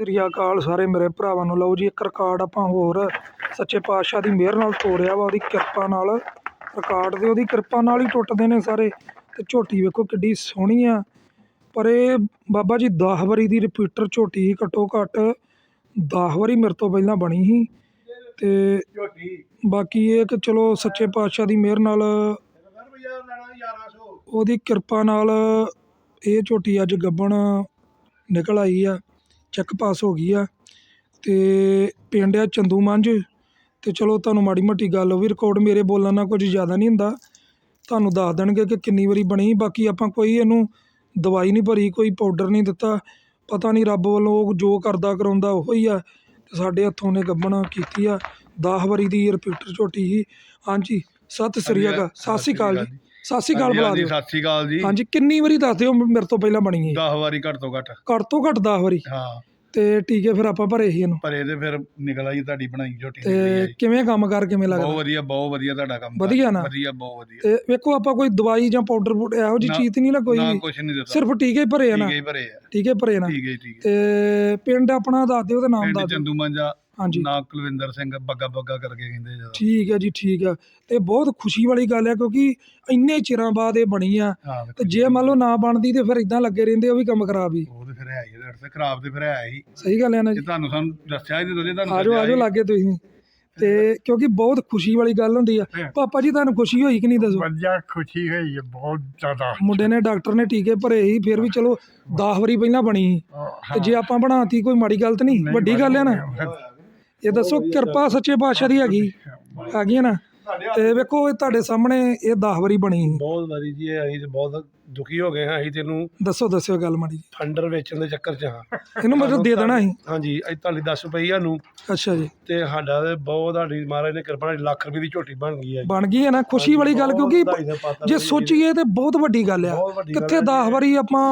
ਸ੍ਰੀ ਅਕਾਲ ਸਾਰੇ ਮੇਰੇ ਭਰਾਵਾਂ ਨੂੰ। ਲਓ ਜੀ ਇੱਕ ਰਿਕਾਰਡ ਆਪਾਂ ਹੋਰ। ਸੱਚੇ ਪਾਤਸ਼ਾਹ ਦੀ ਮਿਹਰ ਨਾਲ ਤੋੜਿਆ ਵਾ ਉਹਦੀ ਕਿਰਪਾ ਨਾਲ। ਰਿਕਾਰਡ ਦੇ ਉਹਦੀ ਕਿਰਪਾ ਨਾਲ ਹੀ ਟੁੱਟਦੇ ਨੇ ਸਾਰੇ। ਤੇ ਝੋਟੀ ਵੇਖੋ ਕਿੱਡੀ ਸੋਹਣੀ ਆ। ਪਰ ਇਹ ਬਾਬਾ ਜੀ 10 ਵਾਰੀ ਦੀ ਰਿਪੀਟਰ ਝੋਟੀ ਘੱਟੋ ਘੱਟ 10 ਵਾਰੀ ਮੇਰੇ ਤੋਂ ਪਹਿਲਾਂ ਬਣੀ ਸੀ। ਤੇ ਝੋਟੀ। ਬਾਕੀ ਇਹ ਕਿ ਚਲੋ ਸੱਚੇ ਪਾਤਸ਼ਾਹ ਦੀ ਮਿਹਰ ਨਾਲ ਰੁਪਿਆ ਲੈਣਾ 1100 ਉਹਦੀ ਕਿਰਪਾ ਨਾਲ ਇਹ ਝੋਟੀ ਅੱਜ ਗੱਬਣ ਨਿਕਲ ਆਈ ਆ। ਚੈੱਕ ਪਾਸ ਹੋ ਗਈ ਆ। ਤੇ ਪਿੰਡ ਆ ਚੰਦੂ ਮੰਝ। ਤੇ ਚਲੋ ਤੁਹਾਨੂੰ ਮਾੜੀ ਮੋਟੀ ਗੱਲ ਉਹ ਵੀ ਰਿਕਾਰਡ ਮੇਰੇ ਬੋਲਣ ਨਾਲ ਕੁਝ ਜ਼ਿਆਦਾ ਨਹੀਂ ਹੁੰਦਾ। ਤੁਹਾਨੂੰ ਦੱਸ ਦੇਣਗੇ ਕਿ ਕਿੰਨੀ ਵਾਰੀ ਬਣੀ। ਬਾਕੀ ਆਪਾਂ ਕੋਈ ਇਹਨੂੰ ਦਵਾਈ ਨਹੀਂ ਭਰੀ ਕੋਈ ਪਾਊਡਰ ਨਹੀਂ ਦਿੱਤਾ। ਪਤਾ ਨਹੀਂ ਰੱਬ ਵੱਲੋਂ ਉਹ ਜੋ ਕਰਦਾ ਕਰਾਉਂਦਾ ਉਹੋ ਹੀ ਆ। ਤੇ ਸਾਡੇ ਹੱਥੋਂ ਨੇ ਗੱਬਣ ਕੀਤੀ ਆ। 10 ਵਾਰੀ ਦੀ ਰਿਪੀਟਰ ਝੋਟੀ ਸੀ। ਹਾਂਜੀ ਸਤਿ ਸ੍ਰੀ ਅਕਾਲ। ਸਤਿ ਸ੍ਰੀ ਅਕਾਲ ਜੀ। ਸਤਿ ਸ੍ਰੀ ਅਕਾਲ ਬੁਲਾ ਦਿਓ। ਸਤਿ ਸ੍ਰੀ ਅਕਾਲ ਜੀ। ਹਾਂਜੀ ਕਿੰਨੀ ਵਾਰੀ ਦੱਸ ਦਿਓ ਮੇਰੇ ਤੋਂ ਪਹਿਲਾਂ ਬਣੀ ਹੈ 10 ਵਾਰੀ ਘੱਟ ਤੋਂ ਘੱਟ। ਘੱਟ ਤੋਂ ਘੱਟ 10 ਵਾਰੀ? ਹਾਂ। ਤੇ ਟੀਕੇ ਫਿਰ ਆਪਾਂ ਭਰੇ ਸੀ ਇਹਨੂੰ? ਪਰ ਇਹਦੇ ਫਿਰ ਨਿਕਲ ਆਈ ਤੁਹਾਡੀ ਬਣਾਈ ਝੋਟੀ ਤੇ। ਕਿਵੇਂ ਕੰਮ ਕਰ ਕਿਵੇਂ ਬਹੁਤ ਲੱਗਦਾ ਵਧੀਆ ਬਹੁਤ ਵਧੀਆ ਤੁਹਾਡਾ ਕੰਮ ਵਧੀਆ ਨਾ? ਵਧੀਆ ਬਹੁਤ ਵਧੀਆ। ਤੇ ਵੇਖੋ ਆਪਾਂ ਕੋਈ ਦਵਾਈ ਜਾਂ ਪਾਊਡਰ ਪੂਡ ਇਹੋ ਜੀ ਚੀਜ਼ ਨਹੀਂ ਨਾ ਕੋਈ ਨਾ। ਕੁਛ ਨਹੀਂ ਦਿੱਤਾ। ਸਿਰਫ ਟੀਕੇ ਭਰੇ ਆ ਨਾ? ਹੀ ਭਰੇ ਆ। ਟੀਕੇ ਭਰੇ ਨਾ? ਠੀਕ ਹੈ ਠੀਕ ਹੈ। ਤੇ ਪਿੰਡ ਆਪਣਾ ਦੱਸ ਦਿਓ ਤੇ ਨਾਮ ਦੱਸ ਦਿਓ। ਚੰਦੂ ਮਾਂਜਾ ਹਾਂਜੀ। ਨਾ ਕੁਲਵਿੰਦਰ ਸਿੰਘ ਬੱਗਾ ਬੱਗਾ ਕਰਕੇ ਕਹਿੰਦੇ ਜਦੋਂ ਠੀਕ ਹੈ ਜੀ ਠੀਕ ਹੈ। ਤੇ ਬਹੁਤ ਖੁਸ਼ੀ ਵਾਲੀ ਗੱਲ ਹੈ ਕਿਉਂਕਿ ਇੰਨੇ ਚਿਰਾਂ ਬਾਅਦ ਇਹ ਬਣੀ ਆ। ਹਾਂ ਤੇ ਜੇ ਮੰਨ ਲਓ ਨਾ ਬਣਦੀ ਤੇ ਫਿਰ ਇਦਾਂ ਲੱਗੇ ਰਹਿੰਦੇ ਉਹ ਵੀ ਕੰਮ ਖਰਾਬ ਹੀ। ਉਹ ਤੇ ਫਿਰ ਹੈ ਹੀ ਤੇ ਖਰਾਬ ਤੇ ਫਿਰ ਹੈ ਹੀ। ਸਹੀ ਗੱਲ ਹੈ ਨਾ ਜੇ। ਜੀ ਤੁਹਾਨੂੰ ਸਾਨੂੰ ਦੱਸਿਆ ਹੀ ਨਹੀਂ ਤੁਹਾਨੂੰ ਆਜੋ ਦੱਸਿਆ ਆਜੋ ਹੀ। ਲਾਗੇ ਤੁਸੀਂ। ਤੇ ਕਿਉਂਕਿ ਬਹੁਤ ਖੁਸ਼ੀ ਵਾਲੀ ਗੱਲ ਹੁੰਦੀ ਆ। ਹਾਂ। ਪਾਪਾ ਜੀ ਤੁਹਾਨੂੰ ਖੁਸ਼ੀ ਹੋਈ ਕਿ ਨਹੀਂ ਦੱਸੋ? ਵਧੀਆ ਖੁਸ਼ੀ ਹੋਈ ਹੈ ਬਹੁਤ ਜ਼ਿਆਦਾ। ਮੁੰਡੇ ਨੇ ਡਾਕਟਰ ਨੇ ਟੀਕੇ ਭਰੇ ਸੀ ਫਿਰ ਵੀ ਚਲੋ 10 ਵਾਰੀ ਪਹਿਲਾਂ ਬਣੀ ਸੀ। ਤੇ ਜੇ ਆਪਾਂ ਬਣਾਤੀ ਕੋਈ ਮਾੜੀ ਗੱਲ ਤਾਂ ਨਹੀਂ ਵੱਡੀ ਗੱਲ ਹੈ ਨਾ। ਇਹ ਦੱਸੋ ਕਿਰਪਾ ਸੱਚੇ ਪਾਤਸ਼ਾਹ ਦੀ ਹੈਗੀ। ਹੈਗੀ ਹੈ ਨਾ? ਤੇ ਵੇਖੋ ਇਹ ਤੁਹਾਡੇ ਸਾਹਮਣੇ ਇਹ 10 ਵਾਰੀ ਬਣੀ ਬਹੁਤ ਵਾਰੀ ਜੀ ਇਹ ਅਸੀਂ ਤੇ ਬਹੁਤ ਦੁਖੀ ਹੋ ਗਏ ਹਾਂ। ਅਸੀਂ ਤੈਨੂੰ ਦੱਸੋ ਦੱਸਿਓ ਗੱਲ ਮਾੜੀ ਜੀ ਫੰਡਰ ਵੇਚਣ ਦੇ ਚੱਕਰ 'ਚ ਹਾਂ। ਇਹਨੂੰ ਮਤਲਬ ਦੇ ਦੇਣਾ ਸੀ? ਹਾਂਜੀ ਅੱਜ ਤੁਹਾਡੀ 10 ਰੁਪਏ ਸਾਨੂੰ ਅੱਛਾ ਜੀ। ਤੇ ਸਾਡਾ ਤੇ ਬਹੁਤ ਤੁਹਾਡੀ ਮਹਾਰਾਜ ਨੇ ਕਿਰਪਾ ਨਾਲ ਲੱਖ ਰੁਪਏ ਦੀ ਝੋਟੀ ਬਣ ਗਈ ਹੈ ਬਣ ਗਈ ਹੈ ਨਾ? ਖੁਸ਼ੀ ਵਾਲੀ ਗੱਲ ਕਿਉਂਕਿ ਜੇ। ਸੋਚੀਏ ਤੇ ਬਹੁਤ ਵੱਡੀ ਗੱਲ ਆ ਕਿੱਥੇ ਹੈ 10 ਵਾਰੀ ਆਪਾਂ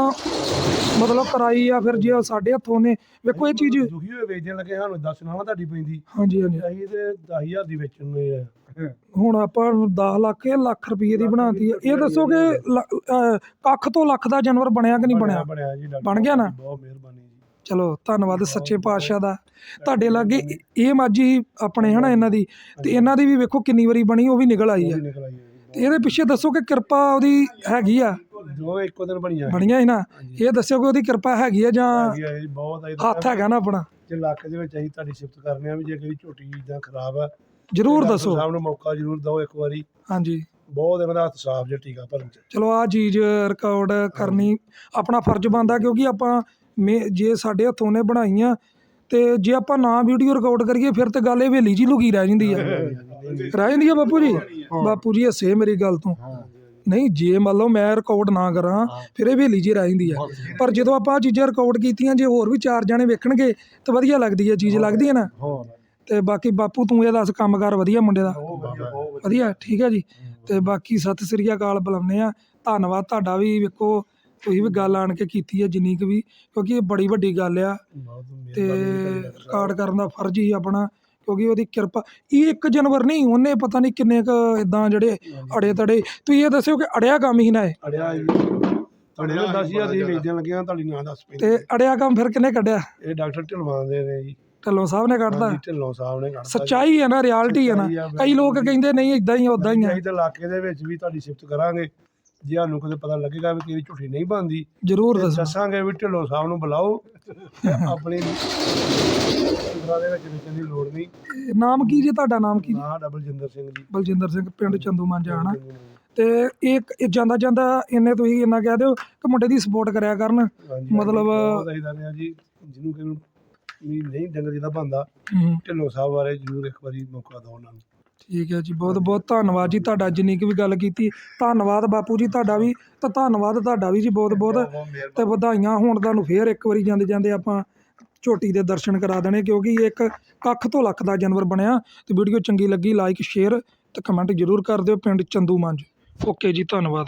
ਮਤਲਬ ਕਰਾਈ ਆ ਫਿਰ ਜੇ ਉਹ ਸਾਡੇ ਹੱਥੋਂ ਨੇ ਵੇਖੋ ਇਹ ਚੀਜ਼ ਦੁਖੀ ਹੋਏ ਵੇਚਣ ਲੱਗੇ ਸਾਨੂੰ ਦੱਸ ਨਾ ਤੁਹਾਡੀ ਪੈਂਦੀ। ਹਾਂਜੀ ਹਾਂਜੀ। ਅਸੀਂ ਤੇ 10000 ਦੀ ਵੇਚਣ ਨੂੰ ਆ। ਹੁਣ ਆਪਾਂ 10 ਲੱਖ ਇਹ ਲੱਖ ਰੁਪਏ ਦੀ ਬਣਾਤੀ ਇਹ ਦੱਸੋ ਕਿ ਲ- ਅਹ ਕੱਖ ਤੋਂ ਲੱਖ ਦਾ ਜਾਨਵਰ ਬਣਿਆ ਕਿ ਨਹੀਂ ਬਣਿਆ? ਬਣਿਆ ਜੀ ਡਾਕਟਰ ਬਣ ਗਿਆ ਨਾ? ਬਹੁਤ ਮਿਹਰਬਾਨੀ ਜੀ। ਚਲੋ ਧੰਨਵਾਦ ਸੱਚੇ ਪਾਤਸ਼ਾਹ ਦਾ। ਤੁਹਾਡੇ ਲਾਗੇ ਇਹ ਮਾਝੀ ਆਪਣੇ ਹਨਾ ਇਹਨਾਂ ਦੀ। ਤੇ ਇਹਨਾਂ ਦੀ ਵੀ ਵੇਖੋ ਕਿੰਨੀ ਵਾਰੀ ਬਣੀ ਉਹ ਵੀ ਨਿਕਲ ਆਈ ਆ। ਤੇ ਇਹਦੇ ਪਿੱਛੇ ਦੱਸੋ ਕਿ ਕਿਰਪਾ ਉਹਦੀ ਹੈਗੀ ਆ? ਇੱਕੋ ਦਿਨ ਬਣੀਆਂ ਬਣੀਆਂ ਹੀ ਨਾ? ਇਹ ਦੱਸਿਓ ਕਿ ਉਹਦੀ ਕਿਰਪਾ ਹੈਗੀ ਆ ਜਾਂ ਹੈਗੀ ਆ ਜੀ, ਬਹੁਤ ਆਈ ਹੱਥ ਹੈਗਾ ਨਾ ਆਪਣਾ? ਜੇ ਲੱਖ ਦੇ ਵਿੱਚ ਅਸੀਂ ਤੁਹਾਡੀ ਸਿਫਤ ਕਰਨੇ ਆ ਵੀ ਜੇ ਕੋਈ ਝੋਟੀ ਇਦਾਂ ਖਰਾਬ ਆ ਜ਼ਰੂਰ ਡਾਕਟਰ ਦੱਸੋ। ਸਾਹਿਬ ਨੂੰ ਮੌਕਾ ਜ਼ਰੂਰ ਦਿਓ ਇੱਕ ਵਾਰੀ। ਹਾਂਜੀ। ਬਹੁਤ ਇਹਨਾਂ ਦਾ ਹੱਥ ਸਾਫ਼ ਜੇ ਟੀਕਾ ਭਰਨ ਚ। ਚਲੋ ਆ ਚੀਜ਼ ਰਿਕਾਰਡ ਕਰਨੀ ਆਪਣਾ ਫਰਜ਼ ਬਣਦਾ ਕਿਉਂਕਿ ਆਪਾਂ ਮੇ ਜੇ ਸਾਡੇ ਹੱਥੋਂ ਨੇ ਬਣਾਈਆਂ ਤੇ ਜੇ ਆਪਾਂ ਨਾ ਵੀਡੀਓ ਰਿਕਾਰਡ ਕਰੀਏ ਫਿਰ ਤੇ ਗੱਲ ਇਹ ਹਵੇਲੀ ਜੀ ਲੁਕੀ ਰਹਿ ਜਾਂਦੀ ਆ। ਰਹਿ ਜਾਂਦੀ ਆ ਬਾਪੂ ਜੀ? ਬਾਪੂ ਜੀ ਹੱਸੇ ਮੇਰੀ ਗੱਲ ਤੋਂ। ਨਹੀਂ ਜੇ ਮੰਨ ਲਓ ਮੈਂ ਰਿਕਾਰਡ ਨਾ ਕਰਾਂ ਫਿਰ ਇਹ ਹਵੇਲੀ ਜੀ ਰਹਿ ਜਾਂਦੀ ਆ। ਪਰ ਜਦੋਂ ਆਪਾਂ ਚੀਜ਼ਾਂ ਰਿਕਾਰਡ ਕੀਤੀਆਂ ਜੇ ਹੋਰ ਵੀ ਚਾਰ ਜਾਣੇ ਵੇਖਣਗੇ ਤਾਂ ਵਧੀਆ ਲੱਗਦੀ ਆ ਚੀਜ਼ ਲੱਗਦੀ ਹੈ ਨਾ? ਤੇ ਬਾਕੀ ਬਾਪੂ ਤੂੰ ਇਹ ਦੱਸ ਕੰਮਕਾਰ ਵਧੀਆ ਮੁੰਡੇ ਦਾ? ਵਧੀਆ ਠੀਕ ਹੈ ਜੀ। ਤੇ ਬਾਕੀ ਸਤਿ ਸ੍ਰੀ ਅਕਾਲ ਬੁਲਾਉਂਦੇ ਆ। ਧੰਨਵਾਦ ਤੁਹਾਡਾ ਵੀ ਵੇਖੋ ਤੁਸੀਂ ਵੀ ਗੱਲ ਆਣ ਕੇ ਕੀਤੀ ਹੈ ਜਿੰਨੀ ਕੁ ਵੀ ਕਿਉਂਕਿ ਇਹ ਬੜੀ ਵੱਡੀ ਗੱਲ ਆ। ਤੇ ਰਿਕਾਰਡ ਕਰਨ ਦਾ ਫਰਜ਼ ਹੀ ਆਪਣਾ। ਕਿਉਂਕਿ ਉਹਦੀ ਕਿਰਪਾ ਇਹ ਇੱਕ ਜਾਨਵਰ ਨਹੀਂ ਉਹਨੇ ਪਤਾ ਨਹੀਂ ਕਿੰਨੇ ਕ ਇਦਾਂ ਜਿਹੜੇ ਅੜੇ ਤੜੇ। ਤੁਸੀਂ ਇਹ ਦੱਸਿਓ ਕਿ ਅੜਿਆ ਕੰਮ ਹੀ ਨਾ ਹੈ ਅੜਿਆ ਜੀ ਤੁਹਾਡੇ ਨਾਲ 10000 ਦੀ ਵੇਚਣ ਲੱਗਿਆ ਤੁਹਾਡੀ ਨਾਂ ਦੱਸ ਪੈਂਦੀ। ਤੇ ਅੜਿਆ ਕੰਮ ਫਿਰ ਕਿੰਨੇ ਕੱਢਿਆ? ਇਹ ਡਾਕਟਰ ਢਿਲਵਾਂ ਦੇ ਨੇ ਜੀ। ਢੱਲੋਂ ਸਾਹਿਬ ਨੇ ਕੱਢਦਾ ਢਿੱਲੋਂ ਸਾਹਿਬ ਨੇ ਕੱਢਤਾ ਸੱਚਾਈ ਹੈ ਨਾ ਰਿਐਲਿਟੀ ਹੈ ਨਾ। ਕਈ ਲੋਕ ਕਹਿੰਦੇ ਨਹੀਂ ਇਦਾਂ ਹੀ ਉਦਾਂ ਹੀ ਤਾਂ ਇਲਾਕੇ ਦੇ ਵਿੱਚ ਵੀ ਤੁਹਾਡੀ ਸਿਫਤ ਕਰਾਂਗੇ। ਜੇ ਸਾਨੂੰ ਕਦੇ ਪਤਾ ਲੱਗੇਗਾ ਵੀ ਤੇਰੀ ਝੂਠੀ ਨਹੀਂ ਬਣਦੀ ਜ਼ਰੂਰ ਦੱਸੋ ਦੱਸਾਂਗੇ ਵੀ ਢਿੱਲੋਂ ਸਾਹਿਬ ਨੂੰ ਬੁਲਾਓ। ਆਪਣੀ ਸਿਫਤਾਂ ਦੇ ਵਿੱਚ ਵੇਚਣ ਦੀ ਲੋੜ ਨਹੀਂ। ਨਾਮ ਕੀ ਜੀ? ਤੁਹਾਡਾ ਨਾਮ ਕੀ ਜੀ? ਨਾ ਡਬਲ ਜਿੰਦਰ ਸਿੰਘ ਜੀ। ਬਲਜਿੰਦਰ ਸਿੰਘ ਪਿੰਡ ਚੰਦੂ ਮਾਂਜਾ ਹਨਾ ਤੇ ਇੱਕ ਇਹ ਜਾਂਦਾ ਜਾਂਦਾ ਇਹਨੇ ਤੁਸੀਂ ਇੰਨਾ ਕਹਿ ਦਿਓ ਕਿ ਮੁੰਡੇ ਦੀ ਸਪੋਰਟ ਕਰਿਆ ਕਰਨ। ਹਾਂਜੀ, ਮਤਲਬ- ਬਹੁਤ ਅਸੀਂ ਜੀ। ਜਿਹਨੂੰ ਕਿ ਵੀ ਨਹੀਂ ਡੰਗਰ ਜਿਹਦਾ ਬੰਦਾ ਹੂੰ, ਢਿੱਲੋਂ ਸਾਹਿਬ ਬਾਰੇ ਜ਼ਰੂਰ ਇੱਕ ਵਾਰੀ ਮੌਕਾ ਦਿਓ ਉਹਨਾਂ ਨੂੰ। ਠੀਕ ਹੈ ਜੀ ਬਹੁਤ ਬਹੁਤ ਧੰਨਵਾਦ ਜੀ ਤੁਹਾਡਾ ਜਿੰਨੀ ਕੁ ਵੀ ਗੱਲ ਕੀਤੀ। ਧੰਨਵਾਦ ਬਾਪੂ ਜੀ ਤੁਹਾਡਾ ਵੀ ਤੇ ਧੰਨਵਾਦ ਤੁਹਾਡਾ ਵੀ ਜੀ ਬਹੁਤ ਬਹੁਤ। ਤੇ ਵਧਾਈਆਂ ਹੋਣ ਤੁਹਾਨੂੰ ਫੇਰ ਇੱਕ ਵਾਰੀ ਜਾਂਦੇ ਜਾਂਦੇ ਆਪਾਂ ਝੋਟੀ ਦੇ ਦਰਸ਼ਨ ਕਰਾ ਦੇਣੇ ਕਿਉਂਕਿ ਇਹ ਇੱਕ ਕੱਖ ਤੋਂ ਲੱਖ ਦਾ ਜਾਨਵਰ ਬਣਿਆ। ਤੇ ਵੀਡੀਓ ਚੰਗੀ ਲੱਗੀ ਲਾਈਕ ਸ਼ੇਅਰ ਤੇ ਕਮੈਂਟ ਜ਼ਰੂਰ ਕਰ ਦਿਓ ਪਿੰਡ ਚੰਦੂ ਮੰਜ ਓਕੇ ਜੀ ਧੰਨਵਾਦ।